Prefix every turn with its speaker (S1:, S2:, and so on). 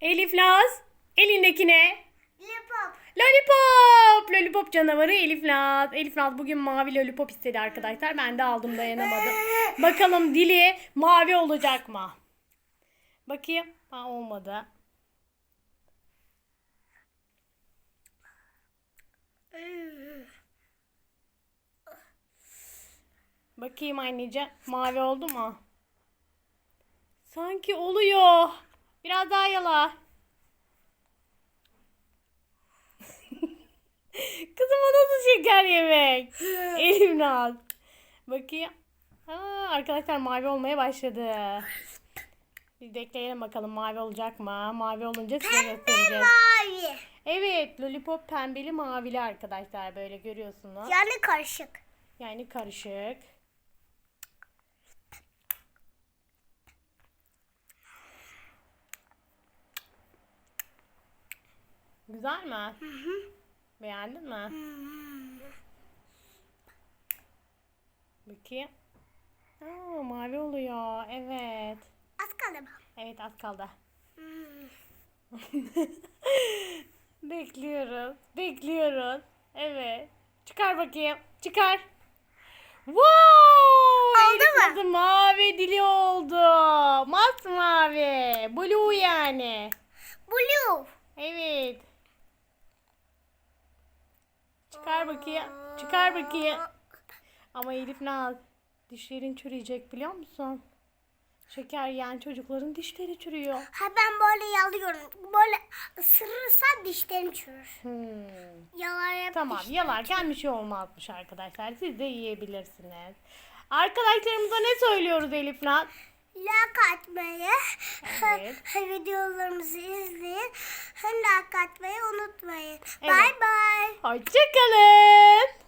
S1: Elif Naz. Elindeki ne?
S2: Lollipop.
S1: Lollipop. Lollipop canavarı Elif Naz. Elif Naz bugün mavi lollipop istedi arkadaşlar. Ben de aldım dayanamadım. Bakalım dili mavi olacak mı? Bakayım. Ha olmadı. Bakayım anneciğim. Mavi oldu mu? Sanki oluyor. Biraz daha yala. Kızım o nasıl şeker yemek? Elim Naz. Bakayım. Aa, arkadaşlar mavi olmaya başladı. Bir bekleyelim bakalım mavi olacak mı? Mavi olunca size göstereceğiz.
S2: Mavi.
S1: Evet lollipop pembeli mavili arkadaşlar böyle görüyorsunuz.
S2: Yani karışık.
S1: Yani karışık. Güzel mi? Beğendin mi? Bakayım. Aa, mavi oluyor. Evet.
S2: Az kaldı mı?
S1: Evet az kaldı. Bekliyoruz. Bekliyoruz. Evet. Çıkar bakayım. Çıkar. Wow!
S2: Oldu mu?
S1: Mavi dili oldu. Masmavi. Blue yani.
S2: Blue.
S1: Evet. Çıkar bakayım. Çıkar bakayım. Ama Elif Naz dişlerin çürüyecek biliyor musun? Şeker yiyen çocukların dişleri çürüyor.
S2: Ha ben böyle yalıyorum. Böyle ısırırsan dişlerim çürür.
S1: Hmm.
S2: Yalar hep
S1: Tamam yalarken bir şey olmazmış arkadaşlar. Siz de yiyebilirsiniz. Arkadaşlarımıza ne söylüyoruz Elif Naz?
S2: Like atmayı,
S1: Evet.
S2: videolarımızı izleyin. Like atmayı unutmayın.
S1: Evet.
S2: Bye bye.
S1: Hoşçakalın.